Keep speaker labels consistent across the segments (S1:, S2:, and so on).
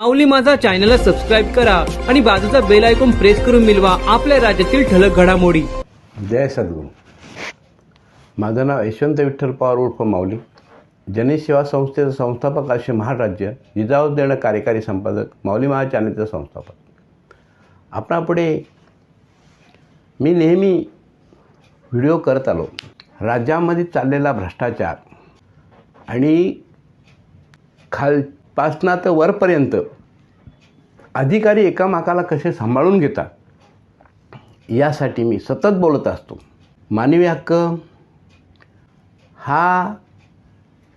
S1: माऊली माझा चॅनलला सबस्क्राईब करा आणि बाजूचा बेल आयकॉन प्रेस करून मिळवा आपल्या राज्यातील ठळक घडामोडी.
S2: जय सद्गुरू. माझं नाव यशवंत विठ्ठल पवार उर्फ माऊली. जनसेवा संस्थेचं संस्थापक असे महाराज्य जिजाऊ कार्यकारी संपादक माऊली महा चॅनलचे संस्थापक. आपणापुढे मी नेहमी व्हिडिओ करत आलो. राज्यामध्ये चाललेला भ्रष्टाचार आणि खाल पासनं तर वरपर्यंत. अधिकारी एकामेकाला कसे सांभाळून घेतात? यासाठी मी सतत बोलत असतो. मानवी हक्क हा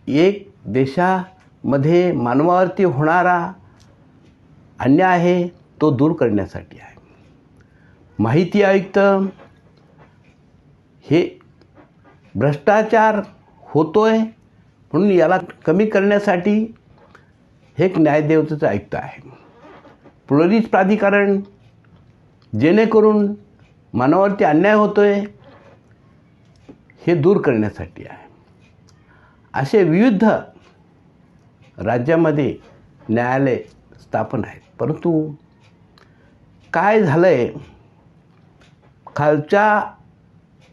S2: एक देशामध्ये मानवावरती होणारा अन्याय आहे तो दूर करण्यासाठी आहे. माहिती आयुक्त हे भ्रष्टाचार होतो आहे म्हणून याला कमी करण्यासाठी हे एक न्यायदेवतेचं आयुक्त आहे. पोलीस प्राधिकरण जेणेकरून मानवावरती अन्याय होतो आहे हे दूर करण्यासाठी आहे. असे विविध राज्यामध्ये न्यायालय स्थापन आहेत. परंतु काय झालं आहे खालच्या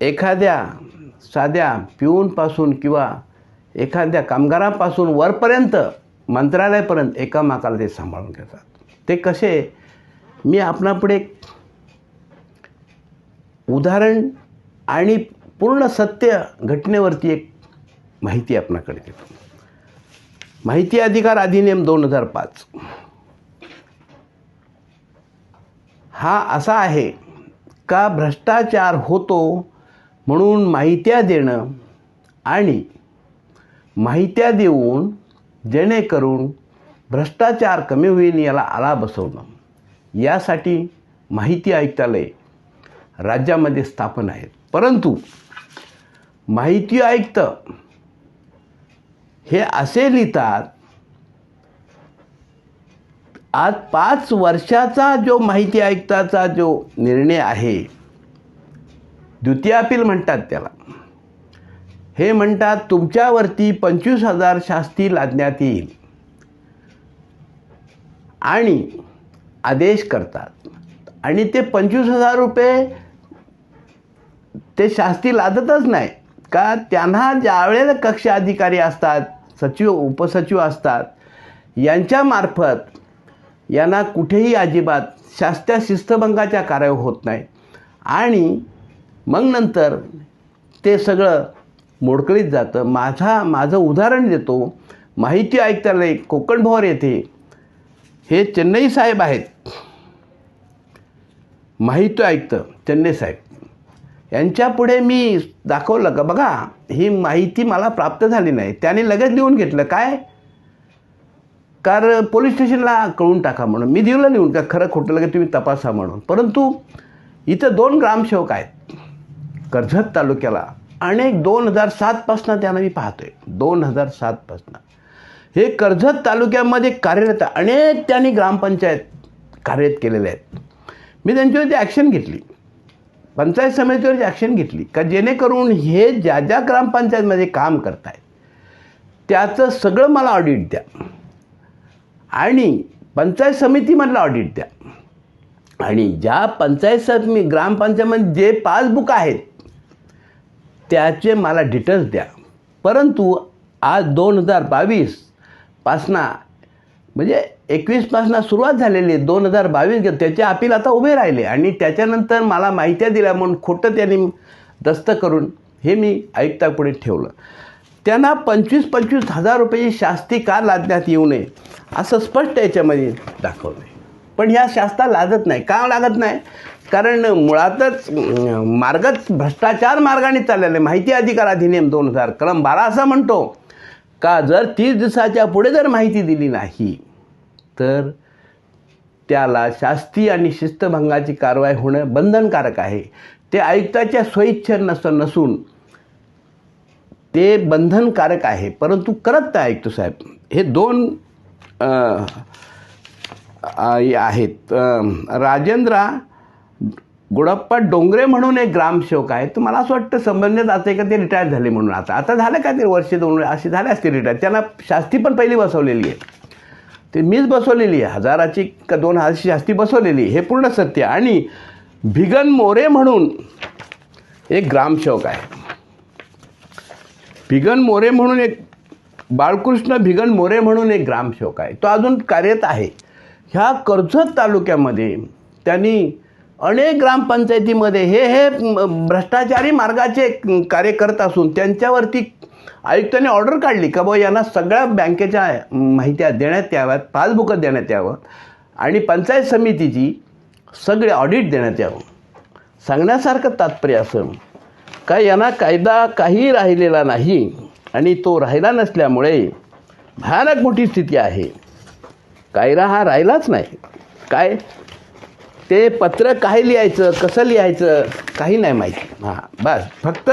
S2: एखाद्या साध्या पिऊनपासून किंवा एखाद्या कामगारापासून वरपर्यंत मंत्रालयापर्यंत एकामेकाला ते सांभाळून घेतात. ते कसे? मी आपणापुढे उदाहरण आणि पूर्ण सत्य घटनेवरती एक माहिती आपणाकडे देतो. माहिती अधिकार अधिनियम दोन हजार पाच. हा असा आहे का भ्रष्टाचार होतो म्हणून माहित्या देणं आणि माहित्या देऊन जेणेकरून भ्रष्टाचार कमी होईल याला आळा बसवणं. यासाठी माहिती आयुक्तालय राज्यामध्ये स्थापन आहेत. परंतु माहिती आयुक्त हे असे लिहितात आज पाच वर्षाचा जो माहिती आयुक्ताचा जो निर्णय आहे द्वितीय अपील म्हणतात त्याला. हे म्हणतात तुमच्यावरती पंचवीस हजार शास्ती लादण्यात येईल. आणि आदेश करतात. आणि ते पंचवीस हजार रुपये ते शास्ती लादतच नाही. का? त्यांना ज्यावेळेला कक्ष अधिकारी असतात सचिव उपसचिव असतात यांच्यामार्फत यांना कुठेही अजिबात शास्त्या शिस्तभंगाच्या कारवाई होत नाही. आणि मग नंतर ते सगळं मोडकळीत जातं. माझा माझं उदाहरण देतो. माहिती आयुक्तालय कोकण भवर येथे हे चेन्नई साहेब आहेत. माहिती ऐकतं चेन्नई साहेब. यांच्यापुढे मी दाखवलं का? बघा ही माहिती मला प्राप्त झाली नाही. त्याने लगेच लिहून घेतलं. काय? कार पोलीस स्टेशनला कळून टाका म्हणून. मी दिलं लिहून का? खरं खोटं लगेच तुम्ही तपासा म्हणून. परंतु इथं दोन ग्रामसेवक आहेत. कर्जत तालुक्याला. अनेक दोन हजार सातपासनं त्यांना मी पाहतोय. दोन हजार सातपासनं हे कर्जत तालुक्यामध्ये कार्यरत अनेक त्यांनी ग्रामपंचायत कार्यरत केलेले आहेत. मी त्यांच्यावरती ॲक्शन घेतली. पंचायत समितीवरची ॲक्शन घेतली. का जेणेकरून हे ज्या ज्या ग्रामपंचायतमध्ये काम करत आहेत त्याचं सगळं मला ऑडिट द्या. आणि पंचायत समितीमधलं ऑडिट द्या. आणि ज्या पंचायत समिती ग्रामपंचायतमध्ये जे पासबुक आहेत त्याचे मला डिटेल्स द्या. परंतु आज दोन हजार बावीसपासना म्हणजे एकवीसपासनं सुरुवात झालेली दोन हजार बावीस गे त्याचे अपील आता उभे राहिले. आणि त्याच्यानंतर मला माहित्या दिल्या म्हणून खोटं त्यांनी दस्त करून हे मी आयुक्तापुढे ठेवलं. त्यांना पंचवीस पंचवीस हजार रुपयाची शास्ती का लादण्यात येऊ नये असं स्पष्ट याच्यामध्ये दाखवलं आहे पण ह्या शास्त्रा लागत नाही. का लागत नाही? कारण मुळातच मार्गच भ्रष्टाचार मार्गाने चाललेला आहे. माहिती अधिकार अधिनियम दोन हजार कलम बारा असा म्हणतो. का जर तीस दिवसाच्या पुढे जर माहिती दिली नाही तर त्याला शास्ती आणि शिस्तभंगाची कारवाई होणं बंधनकारक आहे. ते आयुक्ताच्या स्वइच्छेर नस नसून ते बंधनकारक आहे. परंतु करत नाही आयुक्त साहेब. हे दोन आ- आहेत. राजेंद्रा गुडप्पा डोंगरे म्हणून एक ग्रामसेवक आहे तर मला असं वाटतं संबंधित आता का ते रिटायर झाले म्हणून आता. आता झालं का ते वर्ष दोन असे झाले असते रिटायर त्यांना शास्ती पण पहिली बसवलेली आहे. ते मीच बसवलेली आहे. हजाराची का दोन हजारची शास्ती बसवलेली हे पूर्ण सत्य आणि भिगन मोरे म्हणून एक ग्रामसेवक आहे. भिगन मोरे म्हणून एक बाळकृष्ण भिगन मोरे म्हणून एक ग्रामसेवक आहे. तो अजून कार्यरत आहे. ह्या कर्जत तालुक्यामध्ये त्यांनी अनेक ग्रामपंचायतीमध्ये हे हे भ्रष्टाचारी मार्गाचे कार्य करत असून त्यांच्यावरती आयुक्तांनी ऑर्डर काढली का बुवा यांना सगळ्या बँकेच्या माहित्या देण्यात याव्यात पासबुकं देण्यात यावं आणि पंचायत समितीची सगळे ऑडिट देण्यात यावं. सांगण्यासारखं तात्पर्य असं का यांना कायदा काही राहिलेला नाही आणि तो राहिला नसल्यामुळे भयानक मोठी स्थिती आहे. कायरा हा राहिलाच नाही. काय? ते पत्र काय लिहायचं कसं लिहायचं काही नाही माहिती. हां बस. फक्त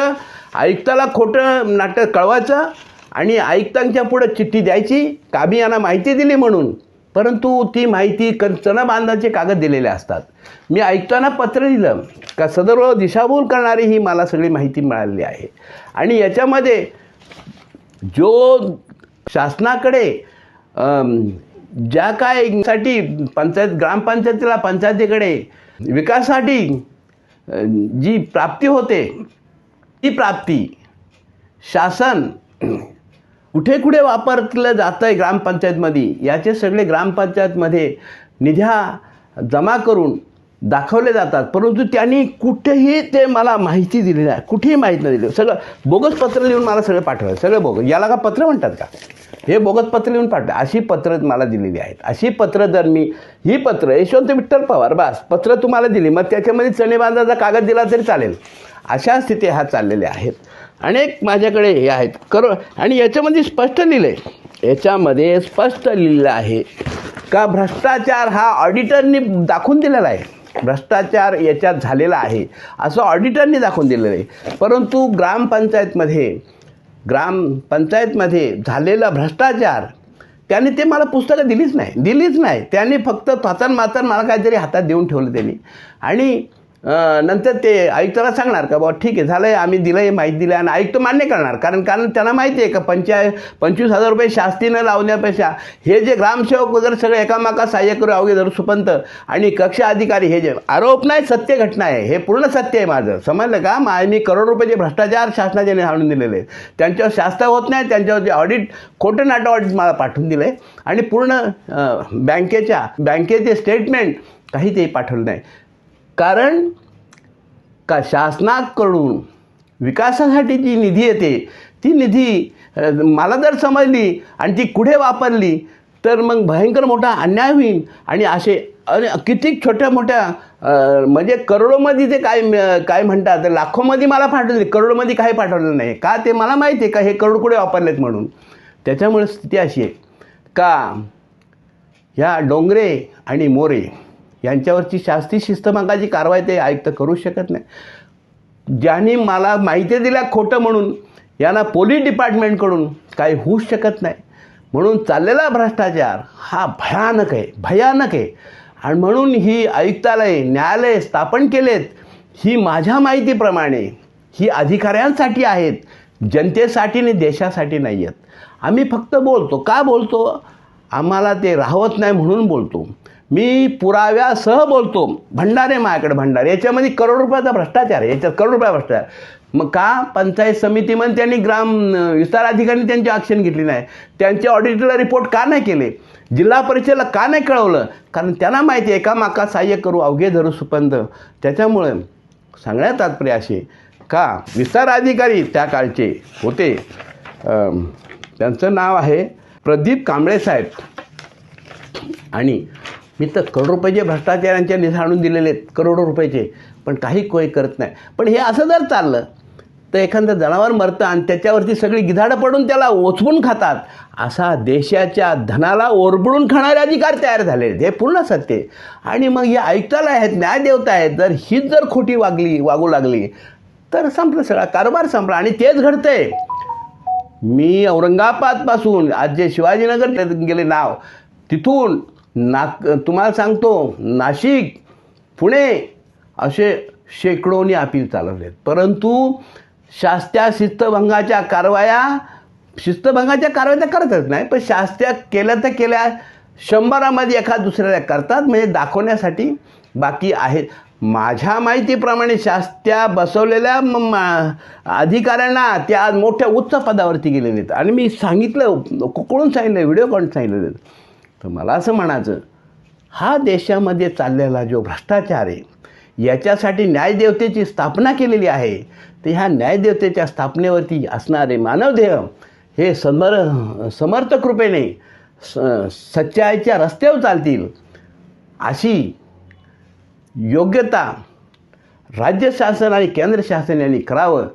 S2: आयुक्ताला खोटं नाटक कळवायचं आणि आयुक्तांच्या पुढं चिठ्ठी द्यायची कामी यांना माहिती दिली म्हणून. परंतु ती माहिती कंचना बांधाचे कागद दिलेले असतात. मी आयुक्तांना पत्र लिहिलं. का सदर्व दिशाभूल करणारी ही मला सगळी माहिती मिळालेली आहे. आणि याच्यामध्ये जो शासनाकडे ज्या काय साठी पंचायत ग्रामपंचायतीला पंचायतीकडे विकासासाठी जी प्राप्ती होते ती प्राप्ती शासन कुठे कुठे वापरलं जातं आहे ग्रामपंचायतमध्ये याचे सगळे ग्रामपंचायतमध्ये निध्या जमा करून दाखवले जातात. परंतु त्यांनी कुठेही ते मला माहिती दिली नाही. कुठेही माहिती नाही दिली सगळं बोगस पत्र लिहून मला सगळं पाठवलं. सगळं बोगस. याला का पत्र म्हणतात का? हे बोगस पत्र लिहून पाठवलं. अशी पत्रं मला दिलेली आहेत. अशी पत्रं जर मी ही पत्र यशवंत विठ्ठल पवार बास. पत्र तुम्हाला दिली. मग त्याच्यामध्ये चणे बांधाचा कागद दिला तरी चालेल. अशा स्थिती ह्या चाललेल्या आहेत. अनेक माझ्याकडे हे आहेत. करो आणि याच्यामध्ये स्पष्ट लिहिलं आहे याच्यामध्ये स्पष्ट लिहिलं आहे का भ्रष्टाचार हा ऑडिटरनी दाखवून दिलेला आहे. भ्रष्टाचार याच्यात झालेला आहे. असं ऑडिटरनी दाखवून दिलेलं आहे. परंतु ग्रामपंचायतमध्ये ग्रामपंचायतमध्ये झालेला भ्रष्टाचार त्याने ते मला पुस्तकं दिलीच नाही दिलीच नाही. त्याने फक्त थातन माचन मला काहीतरी हातात देऊन ठेवलं त्यांनी. आणि नंतर ते आयुक्ताला सांगणार का बाबा ठीक आहे झालं आहे आम्ही दिलं आहे माहिती दिलं आणि आयुक्त मान्य करणार. कारण कारण त्यांना माहिती आहे का पंचा पंचवीस हजार रुपये शास्तीनं लावण्यापेक्षा हे जे ग्रामसेवक वगैरे सगळे एकामेका सहाय्य करू अवघे धरू सुपंत आणि कक्ष अधिकारी हे जे आरोप नाही सत्य घटना आहे हे पूर्ण सत्य आहे माझं. समजलं का? मा मी करोड रुपयाचे भ्रष्टाचार शासनाचे आणून दिलेले आहेत त्यांच्यावर शास्त्र होत नाही त्यांच्यावर जे ऑडिट खोटं नाटं ऑडिट मला पाठवून दिलं आहे आणि पूर्ण बँकेच्या बँकेचे स्टेटमेंट काही ते पाठवलं नाही. कारण का शासनाकडून विकासासाठी जी निधी येते ती निधी मला जर समजली आणि ती कुठे वापरली तर मग भयंकर मोठा अन्याय होईल. आणि असे अरे किती छोट्या मोठ्या म्हणजे करोडोमध्ये ते काय काय म्हणतात लाखोमध्ये मला पाठवले करोडोमध्ये काही पाठवलं नाही. का ते मला माहिती आहे का हे करोड कुठे वापरलेत म्हणून? त्याच्यामुळे स्थिती अशी आहे. का ह्या डोंगरे आणि मोरे यांच्यावरची शास्ती शिस्तभंगाची कारवाई ते आयुक्त करू शकत नाही. ज्यांनी मला माहिती दिल्या खोटं म्हणून यांना पोलीस डिपार्टमेंटकडून काही होऊच शकत नाही. म्हणून चाललेला भ्रष्टाचार हा भयानक आहे भयानक आहे. आणि म्हणून ही आयुक्तालय न्यायालय स्थापन केलेत ही माझ्या माहितीप्रमाणे ही अधिकाऱ्यांसाठी आहेत जनतेसाठी आणि देशासाठी नाही आहेत. आम्ही फक्त बोलतो. का बोलतो? आम्हाला ते राहत नाही म्हणून बोलतो. मी पुराव्यासह बोलतो. भंडारे माझ्याकडे भंडारे. याच्यामध्ये करोड रुपयाचा भ्रष्टाचार आहे. याच्यात करोड रुपया भ्रष्टाचार मग का? पंचायत समितीमध्ये त्यांनी ग्राम विस्तार अधिकाऱ्यांनी त्यांची ॲक्शन घेतली नाही. त्यांचे ऑडिटला रिपोर्ट का नाही केले? जिल्हा परिषदेला का नाही कळवलं? कारण त्यांना माहिती आहे का माका सहाय्य करू अवघे धरू सुपंद. त्याच्यामुळे सांगण्यात तात्पर्य असे का? विस्तार अधिकारी त्या काळचे होते. त्यांचं नाव आहे प्रदीप कांबळे साहेब. आणि मी तर करोड रुपयाचे भ्रष्टाचारांच्या निधी आणून दिलेले आहेत करोडो रुपयाचे. पण काही कोय करत नाही. पण हे असं जर चाललं तर एखादं जनावर मरतं आणि त्याच्यावरती सगळी गिधाडं पडून त्याला ओचवून खातात असा देशाच्या धनाला ओरबडून खाणारे अधिकार तयार झाले आहेत. हे पूर्ण सत्य आणि मग हे ऐकताला आहेत न्यायदेवता आहेत जर हीच जर खोटी वागली वागू लागली तर संपलं सगळा कारभार संपला आणि तेच घडतंय. मी औरंगाबादपासून आज जे शिवाजीनगर गेले नाव तिथून नाक तुम्हाला सांगतो नाशिक पुणे असे शेकडोनी अपील चालवलेत. आहेत परंतु शास्त्या शिस्तभंगाच्या कारवाया शिस्तभंगाच्या कारवाया तर करतच नाही पण शास्त्या केल्या तर केल्या शंभरामध्ये एखाद दुसऱ्याला करतात म्हणजे दाखवण्यासाठी बाकी आहेत. माझ्या माहितीप्रमाणे शास्त्या बसवलेल्या म- अधिकाऱ्यांना त्या आज मोठ्या उच्च पदावरती गेलेले आहेत. आणि मी सांगितलं कोकळून सांगितलं व्हिडिओ कॉल आहेत तर मला असं म्हणायचं हा देशामध्ये चाललेला जो भ्रष्टाचार आहे याच्यासाठी न्यायदेवतेची स्थापना केलेली आहे तर ह्या न्यायदेवतेच्या स्थापनेवरती असणारे मानवदेह हे समर समर्थ कृपेने स सच्चाईच्या रस्त्यावर चालतील. अशी योग्यता राज्य शासन आणि केंद्र शासन यांनी करावं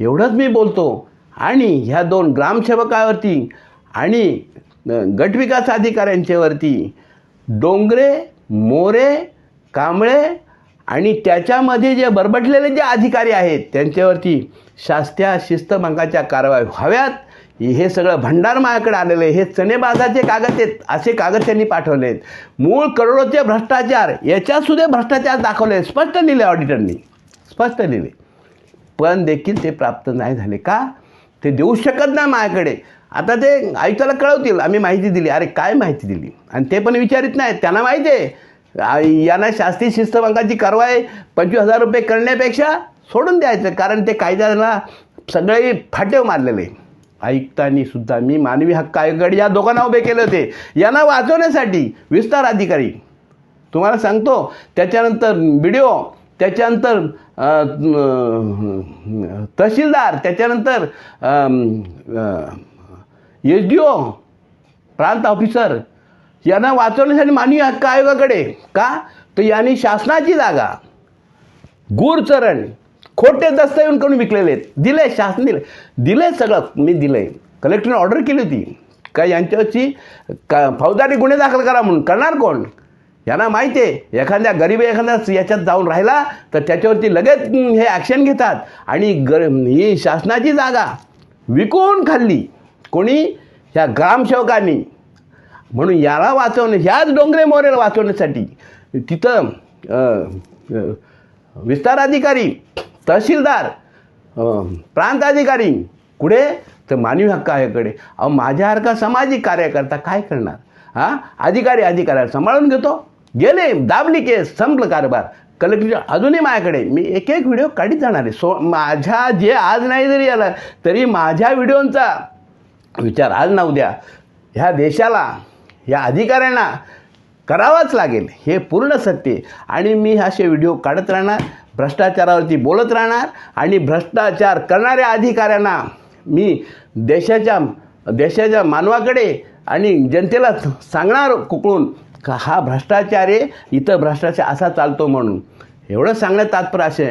S2: एवढंच मी बोलतो. आणि ह्या दोन ग्रामसेवकावरती आणि गटविकास अधिकाऱ्यांच्यावरती डोंगरे मोरे कांबळे आणि त्याच्यामध्ये जे बरबटलेले जे अधिकारी आहेत त्यांच्यावरती शास्त्या शिस्तभंगाच्या कारवाई व्हाव्यात. हे सगळं भंडार माझ्याकडे आलेलं आहे. हे चणेबाजाचे कागद आहेत असे कागद त्यांनी पाठवले आहेत. मूळ करोडोचे भ्रष्टाचार याच्यातसुद्धा भ्रष्टाचार दाखवले स्पष्ट लिहिले ऑडिटरनी स्पष्ट लिहिले. पण देखील ते प्राप्त नाही झाले का? ते देऊ शकत नाही माझ्याकडे. आता ते आयुक्ताला कळवतील आम्ही माहिती दिली. अरे काय माहिती दिली? आणि ते पण विचारित नाही त्यांना माहिती आहे. यांना शास्त्रीय शिस्तभंगाची कारवाई पंचवीस हजार रुपये करण्यापेक्षा सोडून द्यायचं कारण ते कायद्याला सगळे फाटेव मारलेले. आयुक्तांनी सुद्धा मी मानवी हक्क आयोगाकडे या दोघांना उभे केले होते. यांना वाचवण्यासाठी विस्तार अधिकारी. तुम्हाला सांगतो त्याच्यानंतर व्हिडिओ त्याच्यानंतर तहसीलदार त्याच्यानंतर एस डी ओ प्रांत ऑफिसर यांना वाचवण्यासाठी मानवी हक्क आयोगाकडे का? तर यांनी शासनाची जागा गुरचरण खोटे दस्तऐवज करून विकलेले आहेत दिले शासन दिले दिले सगळं मी दिलं कलेक्टरने ऑर्डर केली होती. का यांच्यावरची का फौजदारी गुन्हे दाखल करा म्हणून करणार कोण? यांना माहिती आहे एखाद्या गरीब एखाद्या याच्यात जाऊन राहिला तर त्याच्यावरती लगेच हे ॲक्शन घेतात. आणि गर ही शासनाची जागा विकून खाल्ली. कोणी? ह्या ग्रामसेवकांनी. म्हणून याला वाचवणे ह्याच डोंगरे मोरेला वाचवण्यासाठी तिथं विस्तार अधिकारी तहसीलदार प्रांत अधिकारी कुठे? तर मानवी हक्क आयोगाकडे. अहो माझ्यासारखा सामाजिक कार्यकर्ता काय करणार? हां? अधिकारी अधिकाऱ्याला सांभाळून घेतो. गेले दाबली केस संपलं कारभार. कलेक्टर अजूनही माझ्याकडे. मी एक एक व्हिडिओ काढीत जाणार आहे. सो माझ्या जे आज नाही जरी आला तरी माझ्या व्हिडिओंचा विचार आज ना उद्या ह्या देशाला या अधिकाऱ्यांना करावाच लागेल. हे पूर्ण सत्य आणि मी असे व्हिडिओ काढत राहणार भ्रष्टाचारावरती बोलत राहणार आणि भ्रष्टाचार करणाऱ्या अधिकाऱ्यांना मी देशाच्या देशाच्या मानवाकडे आणि जनतेला सांगणार कुकळून का हा भ्रष्टाचार आहे इथं भ्रष्टाचार असा चालतो म्हणून. एवढं सांगण्यात तात्पर्य असे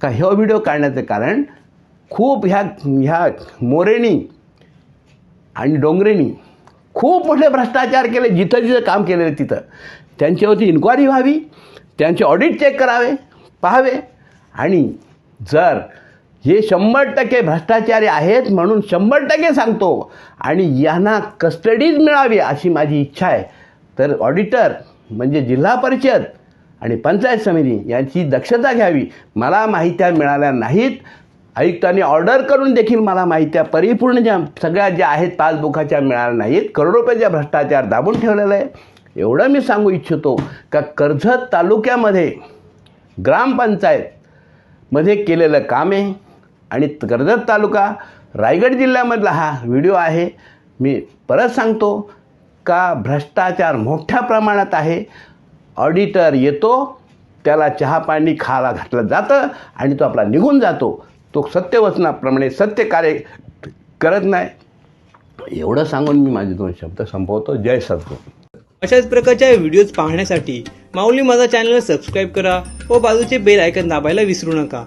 S2: का हे व्हिडिओ काढण्याचं कारण खूप ह्या ह्या मोरेनी आणि डोंगरेनी खूप मोठे भ्रष्टाचार केले जिथं जिथं काम केलेलं तिथं. त्यांच्यावरती इन्क्वायरी व्हावी त्यांचे ऑडिट चेक करावे पाहावे. आणि जर हे शंभर टक्के भ्रष्टाचारी आहेत म्हणून शंभर टक्के सांगतो आणि यांना कस्टडीज मिळावी अशी माझी इच्छा आहे. तर ऑडिटर म्हणजे जिल्हा परिषद आणि पंचायत समिती यांची दक्षता घ्यावी. मला माहित्या मिळाल्या नाहीत. आयुक्तांनी ऑर्डर करून देखील मला माहित्या परिपूर्ण ज्या सगळ्या ज्या आहेत पासबुकाच्या मिळाल्या नाहीत. करोडो रुपयाचा भ्रष्टाचार दाबून ठेवलेला आहे. एवढं मी सांगू इच्छितो का कर्जत तालुक्यामध्ये ग्रामपंचायतमध्ये केलेलं काम आहे. आणि कर्जत तालुका रायगड जिल्ह्यामधला हा व्हिडिओ आहे. मी परत सांगतो का भ्रष्टाचार मोठ्या प्रमाणात आहे. ऑडिटर येतो त्याला चहा पाणी खायला घातलं जातं आणि तो आपला निघून जातो. तो सत्यवचनाप्रमाणे सत्य कार्य करत नाही. एवढं सांगून मी माझे दोन शब्द संपवतो. जय सद्गुरू.
S1: अशाच प्रकारच्या व्हिडिओज पाहण्यासाठी माऊली माझा चॅनल सबस्क्राईब करा व बाजूचे बेल आयकन दाबायला विसरू नका.